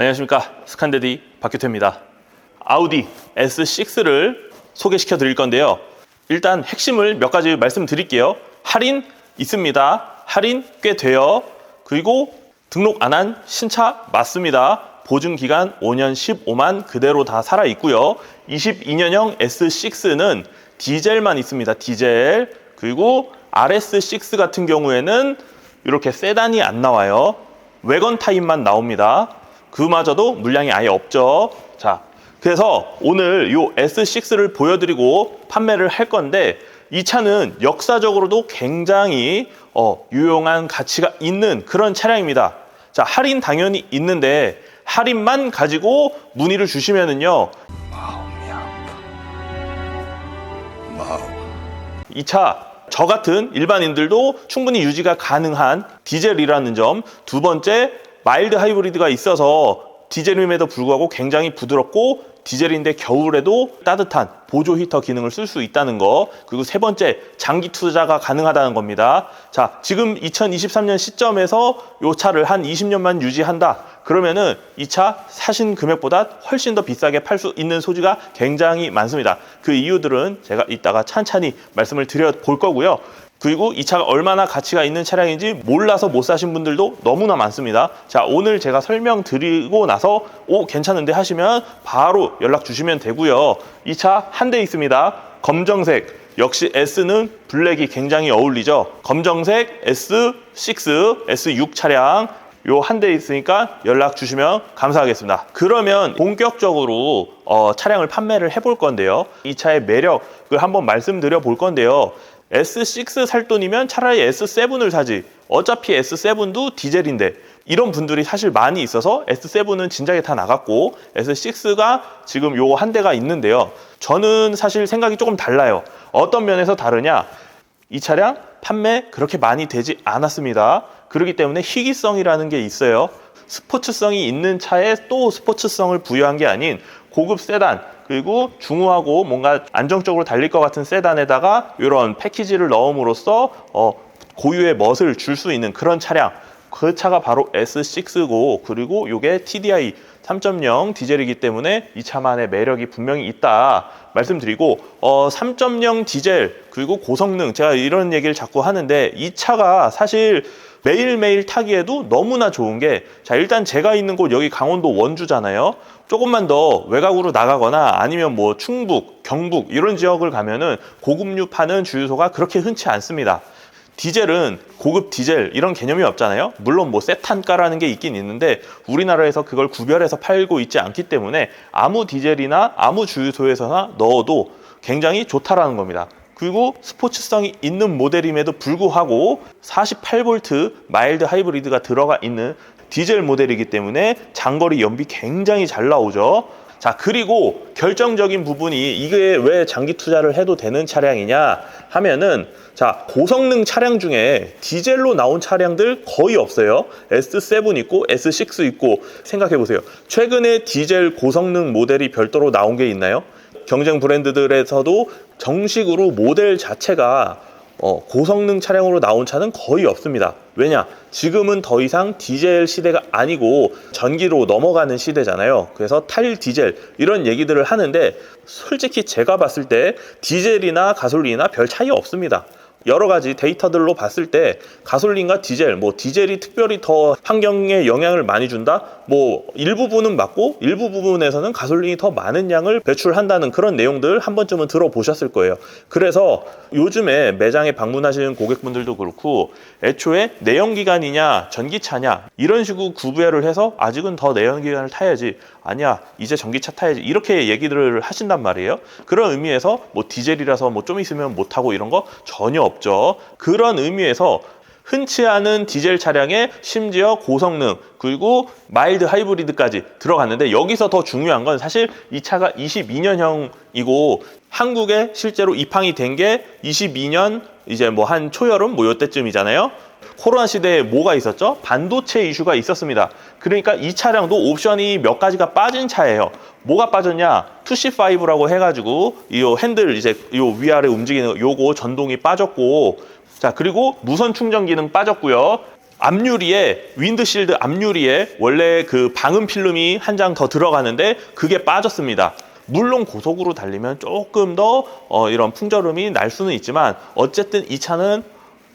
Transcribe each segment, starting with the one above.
안녕하십니까. 스칸데디 박규태입니다. 아우디 S6를 소개시켜 드릴 건데요. 일단 핵심을 몇 가지 말씀드릴게요. 할인 있습니다. 할인 꽤 돼요. 그리고 등록 안 한 신차 맞습니다. 보증 기간 5년 15만 그대로 다 살아 있고요. 22년형 S6는 디젤만 있습니다. 디젤. 그리고 RS6 같은 경우에는 이렇게 세단이 안 나와요. 외건 타입만 나옵니다. 그마저도 물량이 아예 없죠. 자, 그래서 오늘 이 S6를 보여드리고 판매를 할 건데 이 차는 역사적으로도 굉장히 어, 유용한 가치가 있는 그런 차량입니다. 자, 할인 당연히 있는데 할인만 가지고 문의를 주시면은요. 이차 저 같은 일반인들도 충분히 유지가 가능한 디젤이라는 점. 두 번째, 마일드 하이브리드가 있어서 디젤임에도 불구하고 굉장히 부드럽고 디젤인데 겨울에도 따뜻한 보조 히터 기능을 쓸 수 있다는 거. 그리고 세 번째, 장기 투자가 가능하다는 겁니다. 자, 지금 2023년 시점에서 이 차를 한 20년만 유지한다. 그러면은 이 차 사신 금액보다 훨씬 더 비싸게 팔 수 있는 소지가 굉장히 많습니다. 그 이유들은 제가 이따가 찬찬히 말씀을 드려 볼 거고요. 그리고 이 차가 얼마나 가치가 있는 차량인지 몰라서 못 사신 분들도 너무나 많습니다. 자, 오늘 제가 설명드리고 나서 오, 괜찮은데 하시면 바로 연락 주시면 되고요. 이 차 한 대 있습니다. 검정색. 역시 S는 블랙이 굉장히 어울리죠. 검정색 S6, S6 차량 요 한 대 있으니까 연락 주시면 감사하겠습니다. 그러면 본격적으로 어, 차량을 판매를 해볼 건데요. 이 차의 매력을 한번 말씀드려 볼 건데요. S6 살 돈이면 차라리 S7을 사지. 어차피 S7도 디젤인데 이런 분들이 사실 많이 있어서 S7은 진작에 다 나갔고 S6가 지금 요 한 대가 있는데요. 저는 사실 생각이 조금 달라요. 어떤 면에서 다르냐? 이 차량 판매 그렇게 많이 되지 않았습니다. 그렇기 때문에 희귀성이라는 게 있어요. 스포츠성이 있는 차에 또 스포츠성을 부여한 게 아닌 고급 세단 그리고 중후하고 뭔가 안정적으로 달릴 것 같은 세단에다가 이런 패키지를 넣음으로써 어, 고유의 멋을 줄 수 있는 그런 차량. 그 차가 바로 S6고 그리고 이게 TDI 3.0 디젤이기 때문에 이 차만의 매력이 분명히 있다 말씀드리고 어, 3.0 디젤 그리고 고성능. 제가 이런 얘기를 자꾸 하는데 이 차가 사실 매일매일 타기에도 너무나 좋은 게 자 일단 제가 있는 곳 여기 강원도 원주잖아요 조금만 더 외곽으로 나가거나 아니면 뭐 충북 경북 이런 지역을 가면은 고급류 파는 주유소가 그렇게 흔치 않습니다 디젤은 고급 디젤 이런 개념이 없잖아요. 물론 뭐 세탄가라는 게 있긴 있는데 우리나라에서 그걸 구별해서 팔고 있지 않기 때문에 아무 디젤이나 아무 주유소에서나 넣어도 굉장히 좋다라는 겁니다. 그리고 스포츠성이 있는 모델임에도 불구하고 48V 마일드 하이브리드가 들어가 있는 디젤 모델이기 때문에 장거리 연비 굉장히 잘 나오죠. 자, 그리고 결정적인 부분이 이게 왜 장기 투자를 해도 되는 차량이냐 하면은 자, 고성능 차량 중에 디젤로 나온 차량들 거의 없어요. S7 있고 S6 있고 생각해 보세요. 최근에 디젤 고성능 모델이 별도로 나온 게 있나요? 경쟁 브랜드들에서도 정식으로 모델 자체가 어, 고성능 차량으로 나온 차는 거의 없습니다. 왜냐? 지금은 더 이상 디젤 시대가 아니고 전기로 넘어가는 시대잖아요. 그래서 탈 디젤 이런 얘기들을 하는데 솔직히 제가 봤을 때 디젤이나 가솔린이나 별 차이 없습니다. 여러 가지 데이터들로 봤을 때 가솔린과 디젤, 뭐 디젤이 특별히 더 환경에 영향을 많이 준다? 뭐 일부분은 맞고 일부 부분에서는 가솔린이 더 많은 양을 배출한다는 그런 내용들 한 번쯤은 들어보셨을 거예요. 그래서 요즘에 매장에 방문하시는 고객분들도 그렇고 애초에 내연기관이냐 전기차냐 이런 식으로 구별을 해서 아직은 더 내연기관을 타야지 아니야 이제 전기차 타야지 이렇게 얘기들을 하신단 말이에요. 그런 의미에서 뭐 디젤이라서 뭐 좀 있으면 못 타고 이런 거 전혀 없죠. 그런 의미에서 흔치 않은 디젤 차량에 심지어 고성능 그리고 마일드 하이브리드까지 들어갔는데 여기서 더 중요한 건 사실 이 차가 22년형이고 한국에 실제로 입항이 된 게 22년 이제 뭐 한 초여름 뭐 요때쯤이잖아요. 코로나 시대에 뭐가 있었죠? 반도체 이슈가 있었습니다. 그러니까 이 차량도 옵션이 몇 가지가 빠진 차예요. 뭐가 빠졌냐? 2C5라고 해가지고 이 핸들 이제 요 위아래 움직이는 요거 전동이 빠졌고 자 그리고 무선 충전 기능 빠졌고요. 앞유리에 윈드실드 앞유리에 원래 그 방음 필름이 한 장 더 들어가는데 그게 빠졌습니다. 물론 고속으로 달리면 조금 더 어, 이런 풍절음이 날 수는 있지만 어쨌든 이 차는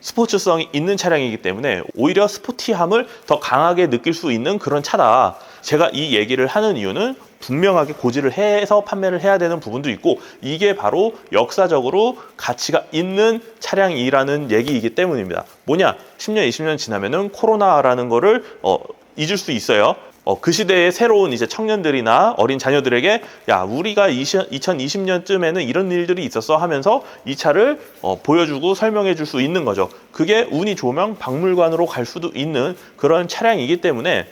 스포츠성이 있는 차량이기 때문에 오히려 스포티함을 더 강하게 느낄 수 있는 그런 차다. 제가 이 얘기를 하는 이유는 분명하게 고지를 해서 판매를 해야 되는 부분도 있고 이게 바로 역사적으로 가치가 있는 차량이라는 얘기이기 때문입니다. 뭐냐? 10년, 20년 지나면은 코로나라는 거를 어, 잊을 수 있어요. 어, 그 시대의 새로운 이제 청년들이나 어린 자녀들에게 야 우리가 2020년쯤에는 이런 일들이 있었어 하면서 이 차를 어, 보여주고 설명해 줄 수 있는 거죠. 그게 운이 좋으면 박물관으로 갈 수도 있는 그런 차량이기 때문에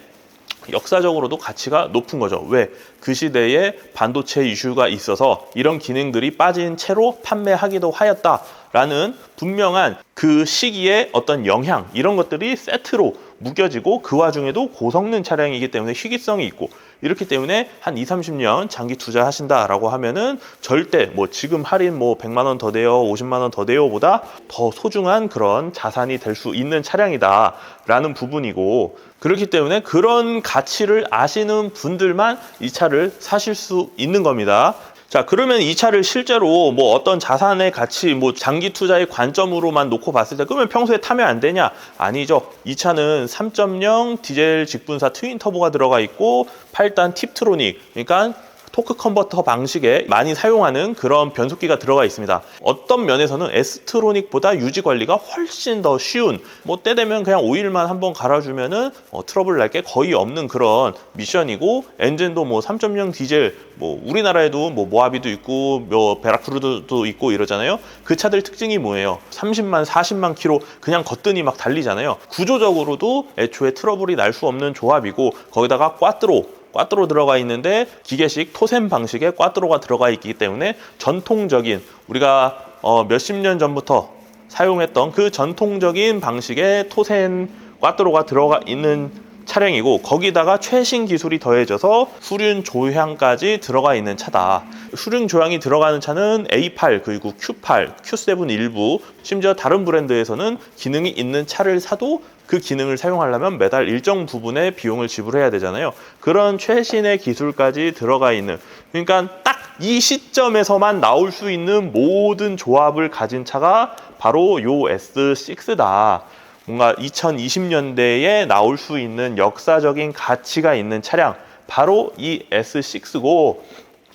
역사적으로도 가치가 높은 거죠. 왜? 그 시대에 반도체 이슈가 있어서 이런 기능들이 빠진 채로 판매하기도 하였다라는 분명한 그 시기의 어떤 영향 이런 것들이 세트로 무겨지고 그 와중에도 고성능 차량이기 때문에 희귀성이 있고 이렇기 때문에 한 2, 30년 장기 투자하신다라고 하면은 절대 뭐 지금 할인 뭐 100만 원 더 돼요, 50만 원 더 돼요보다 더 소중한 그런 자산이 될 수 있는 차량이다라는 부분이고 그렇기 때문에 그런 가치를 아시는 분들만 이 차를 사실 수 있는 겁니다. 자, 그러면 이 차를 실제로 뭐 어떤 자산의 가치, 뭐 장기 투자의 관점으로만 놓고 봤을 때 그러면 평소에 타면 안 되냐? 아니죠. 이 차는 3.0 디젤 직분사 트윈 터보가 들어가 있고 8단 팁트로닉, 그러니까 토크 컨버터 방식에 많이 사용하는 그런 변속기가 들어가 있습니다. 어떤 면에서는 에스트로닉보다 유지 관리가 훨씬 더 쉬운 뭐 때 되면 그냥 오일만 한번 갈아주면은 어, 트러블 날 게 거의 없는 그런 미션이고 엔진도 뭐 3.0 디젤 뭐 우리나라에도 뭐 모하비도 있고 뭐 베라크루드도 있고 이러잖아요. 그 차들 특징이 뭐예요? 30만 40만 킬로 그냥 거뜬히 막 달리잖아요. 구조적으로도 애초에 트러블이 날 수 없는 조합이고 거기다가 꽈트로 꽈트로 들어가 있는데 기계식 토셈 방식의 꽈트로가 들어가 있기 때문에 전통적인 우리가 어 몇십 년 전부터 사용했던 그 전통적인 방식의 토센 꽈트로가 들어가 있는 차량이고 거기다가 최신 기술이 더해져서 후륜 조향까지 들어가 있는 차다. 후륜 조향이 들어가는 차는 A8 그리고 Q8, Q7 일부 심지어 다른 브랜드에서는 기능이 있는 차를 사도 그 기능을 사용하려면 매달 일정 부분의 비용을 지불해야 되잖아요. 그런 최신의 기술까지 들어가 있는 그러니까 딱 이 시점에서만 나올 수 있는 모든 조합을 가진 차가 바로 요 S6다. 뭔가 2020년대에 나올 수 있는 역사적인 가치가 있는 차량 바로 이 S6고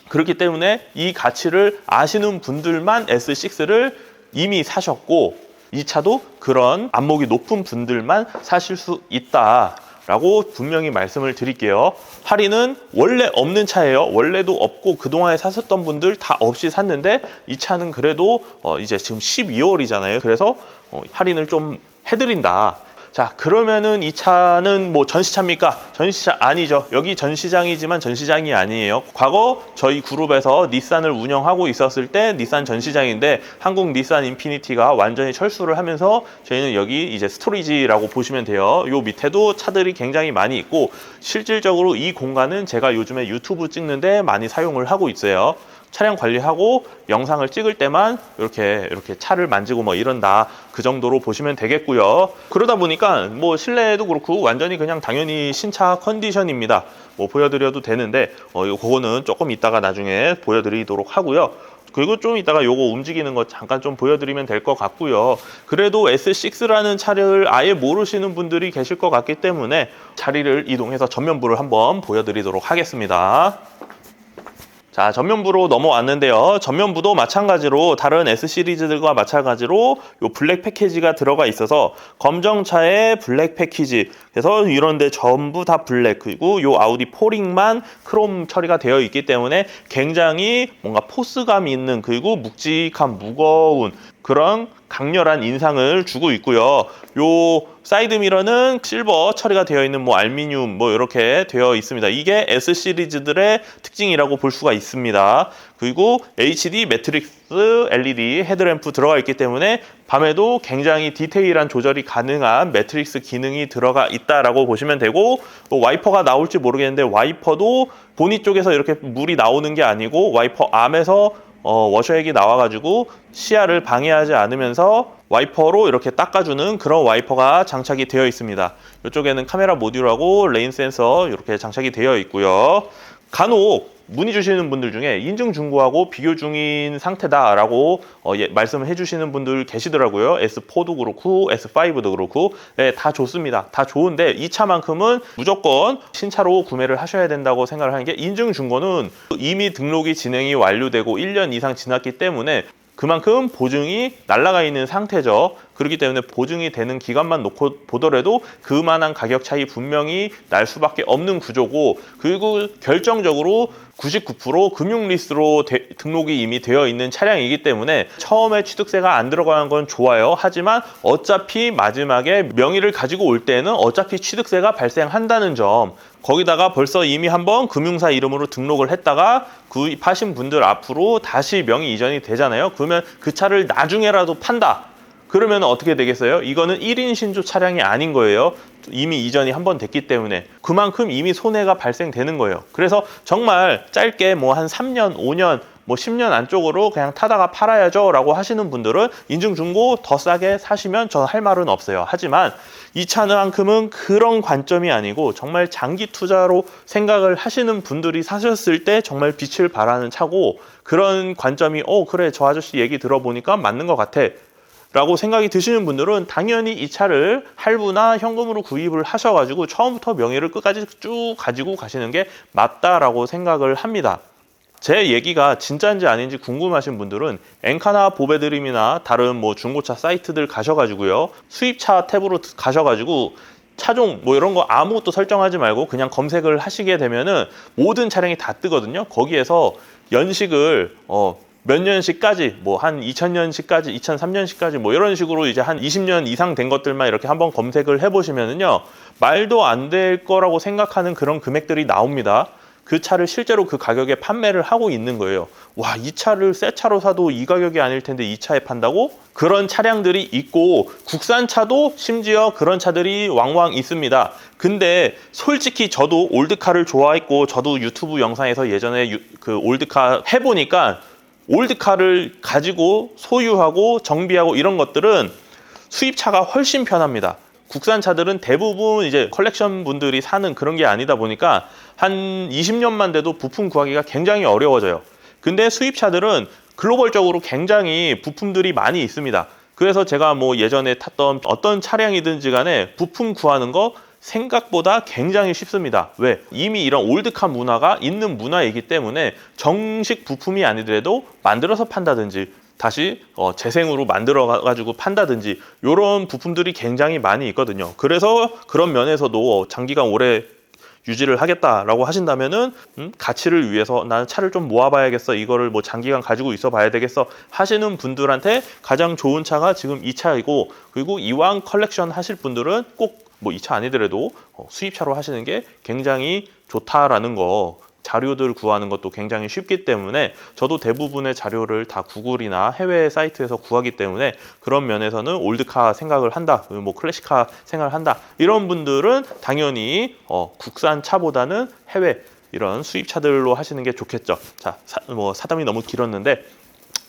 그렇기 때문에 이 가치를 아시는 분들만 S6를 이미 사셨고 이 차도 그런 안목이 높은 분들만 사실 수 있다. 라고 분명히 말씀을 드릴게요. 할인은 원래 없는 차예요. 원래도 없고 그동안에 사셨던 분들 다 없이 샀는데 이 차는 그래도 어 이제 지금 12월이잖아요. 그래서 어 할인을 좀 해드린다. 자, 그러면은 이 차는 뭐 전시차입니까? 전시차 아니죠. 여기 전시장이지만 전시장이 아니에요. 과거 저희 그룹에서 닛산을 운영하고 있었을 때 닛산 전시장인데 한국 닛산 인피니티가 완전히 철수를 하면서 저희는 여기 이제 스토리지라고 보시면 돼요. 요 밑에도 차들이 굉장히 많이 있고 실질적으로 이 공간은 제가 요즘에 유튜브 찍는데 많이 사용을 하고 있어요. 차량 관리하고 영상을 찍을 때만 이렇게 이렇게 차를 만지고 뭐 이런다 그 정도로 보시면 되겠고요. 그러다 보니까 뭐 실내에도 그렇고 완전히 그냥 당연히 신차 컨디션입니다. 뭐 보여드려도 되는데 어 그거는 조금 이따가 나중에 보여드리도록 하고요. 그리고 좀 이따가 요거 움직이는 거 잠깐 좀 보여드리면 될 것 같고요. 그래도 S6라는 차를 아예 모르시는 분들이 계실 것 같기 때문에 자리를 이동해서 전면부를 한번 보여드리도록 하겠습니다. 자, 전면부로 넘어왔는데요. 전면부도 마찬가지로 다른 S 시리즈들과 마찬가지로 요 블랙 패키지가 들어가 있어서 검정차에 블랙 패키지. 그래서 이런데 전부 다 블랙 그리고 요 아우디 포링만 크롬 처리가 되어 있기 때문에 굉장히 뭔가 포스감이 있는 그리고 묵직한 무거운 그런 강렬한 인상을 주고 있고요. 요 사이드 미러는 실버 처리가 되어 있는 뭐 알미늄 뭐 이렇게 되어 있습니다. 이게 S 시리즈들의 특징이라고 볼 수가 있습니다. 그리고 HD 매트릭스 LED 헤드램프 들어가 있기 때문에 밤에도 굉장히 디테일한 조절이 가능한 매트릭스 기능이 들어가 있다라고 보시면 되고 또 와이퍼가 나올지 모르겠는데 와이퍼도 보니 쪽에서 이렇게 물이 나오는 게 아니고 와이퍼 암에서 어, 워셔액이 나와가지고 시야를 방해하지 않으면서 와이퍼로 이렇게 닦아주는 그런 와이퍼가 장착이 되어 있습니다. 이쪽에는 카메라 모듈하고 레인 센서 이렇게 장착이 되어 있고요. 간혹 문의 주시는 분들 중에 인증 중고하고 비교 중인 상태다라고 어, 예, 말씀을 해주시는 분들 계시더라고요. S4도 그렇고 S5도 그렇고 네, 다 좋습니다. 다 좋은데 이 차만큼은 무조건 신차로 구매를 하셔야 된다고 생각을 하는 게 인증 중고는 이미 등록이 진행이 완료되고 1년 이상 지났기 때문에 그만큼 보증이 날라가 있는 상태죠. 그렇기 때문에 보증이 되는 기간만 놓고 보더라도 그만한 가격 차이 분명히 날 수밖에 없는 구조고 그리고 결정적으로 99% 금융 리스로 대- 등록이 이미 되어 있는 차량이기 때문에 처음에 취득세가 안 들어가는 건 좋아요. 하지만 어차피 마지막에 명의를 가지고 올 때는 어차피 취득세가 발생한다는 점 거기다가 벌써 이미 한번 금융사 이름으로 등록을 했다가 구입하신 분들 앞으로 다시 명의 이전이 되잖아요. 그러면 그 차를 나중에라도 판다. 그러면 어떻게 되겠어요? 이거는 1인 신조 차량이 아닌 거예요. 이미 이전이 한 번 됐기 때문에 그만큼 이미 손해가 발생되는 거예요. 그래서 정말 짧게 뭐 한 3년, 5년, 뭐 10년 안쪽으로 그냥 타다가 팔아야죠 라고 하시는 분들은 인증 중고 더 싸게 사시면 저할 말은 없어요. 하지만 이 차만큼은 그런 관점이 아니고 정말 장기 투자로 생각을 하시는 분들이 사셨을 때 정말 빛을 발하는 차고 그런 관점이 어 그래 저 아저씨 얘기 들어보니까 맞는 것 같아 라고 생각이 드시는 분들은 당연히 이 차를 할부나 현금으로 구입을 하셔가지고 처음부터 명의를 끝까지 쭉 가지고 가시는 게 맞다라고 생각을 합니다. 제 얘기가 진짜인지 아닌지 궁금하신 분들은 엔카나 보배드림이나 다른 뭐 중고차 사이트들 가셔가지고요 수입차 탭으로 가셔가지고 차종 뭐 이런 거 아무것도 설정하지 말고 그냥 검색을 하시게 되면은 모든 차량이 다 뜨거든요. 거기에서 연식을 어, 몇 년씩까지 뭐 한 2000년씩까지 2003년씩까지 뭐 이런 식으로 이제 한 20년 이상 된 것들만 이렇게 한번 검색을 해 보시면은요. 말도 안 될 거라고 생각하는 그런 금액들이 나옵니다. 그 차를 실제로 그 가격에 판매를 하고 있는 거예요. 와, 이 차를 새 차로 사도 이 가격이 아닐 텐데 이 차에 판다고? 그런 차량들이 있고 국산 차도 심지어 그런 차들이 왕왕 있습니다. 근데 솔직히 저도 올드카를 좋아했고 저도 유튜브 영상에서 예전에 유- 그 올드카 해보니까 올드카를 가지고 소유하고 정비하고 이런 것들은 수입차가 훨씬 편합니다. 국산 차들은 대부분 이제 컬렉션 분들이 사는 그런 게 아니다 보니까 한 20년만 돼도 부품 구하기가 굉장히 어려워져요. 근데 수입차들은 글로벌적으로 굉장히 부품들이 많이 있습니다. 그래서 제가 뭐 예전에 탔던 어떤 차량이든지 간에 부품 구하는 거 생각보다 굉장히 쉽습니다. 왜? 이미 이런 올드카 문화가 있는 문화이기 때문에 정식 부품이 아니더라도 만들어서 판다든지 다시 어, 재생으로 만들어 가지고 판다든지 이런 부품들이 굉장히 많이 있거든요. 그래서 그런 면에서도 장기간 오래 유지를 하겠다라고 하신다면은 음, 가치를 위해서 나는 차를 좀 모아봐야겠어 이거를 뭐 장기간 가지고 있어봐야 되겠어 하시는 분들한테 가장 좋은 차가 지금 이 차이고 그리고 이왕 컬렉션 하실 분들은 꼭 뭐이차 아니더라도 어, 수입차로 하시는 게 굉장히 좋다라는 거 자료들 구하는 것도 굉장히 쉽기 때문에 저도 대부분의 자료를 다 구글이나 해외 사이트에서 구하기 때문에 그런 면에서는 올드카 생각을 한다, 뭐 클래식카 생각을 한다 이런 분들은 당연히 어, 국산 차보다는 해외 이런 수입차들로 하시는 게 좋겠죠. 자, 사, 뭐 사담이 너무 길었는데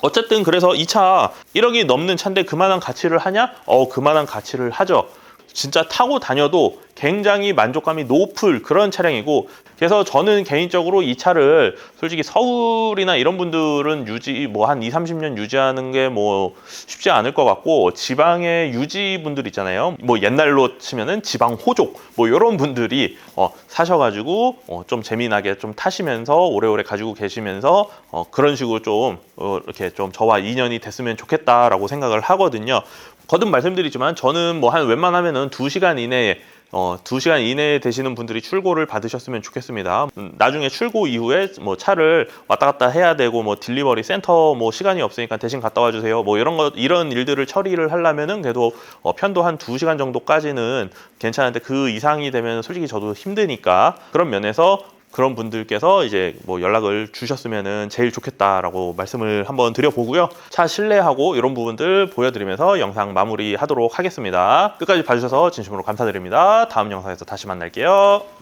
어쨌든 그래서 이 차 1억이 넘는 차인데 그만한 가치를 하냐? 어, 그만한 가치를 하죠. 진짜 타고 다녀도 굉장히 만족감이 높을 그런 차량이고 그래서 저는 개인적으로 이 차를 솔직히 서울이나 이런 분들은 유지 뭐 한 2, 30년 유지하는 게 뭐 쉽지 않을 것 같고 지방의 유지 분들 있잖아요. 뭐 옛날로 치면은 지방 호족 뭐 이런 분들이 어, 사셔가지고 어, 좀 재미나게 좀 타시면서 오래오래 가지고 계시면서 어, 그런 식으로 좀 어, 이렇게 좀 저와 인연이 됐으면 좋겠다라고 생각을 하거든요. 거듭 말씀드리지만 저는 뭐 한 웬만하면은 2시간 이내에 어, 2시간 이내에 되시는 분들이 출고를 받으셨으면 좋겠습니다. 음, 나중에 출고 이후에 뭐 차를 왔다 갔다 해야 되고 뭐 딜리버리 센터 뭐 시간이 없으니까 대신 갔다 와 주세요. 뭐 이런 거 이런 일들을 처리를 하려면은 그래도 어, 편도 한 2시간 정도까지는 괜찮은데 그 이상이 되면 솔직히 저도 힘드니까 그런 면에서 그런 분들께서 이제 뭐 연락을 주셨으면은 제일 좋겠다라고 말씀을 한번 드려보고요. 차 실내하고 이런 부분들 보여드리면서 영상 마무리하도록 하겠습니다. 끝까지 봐주셔서 진심으로 감사드립니다. 다음 영상에서 다시 만날게요.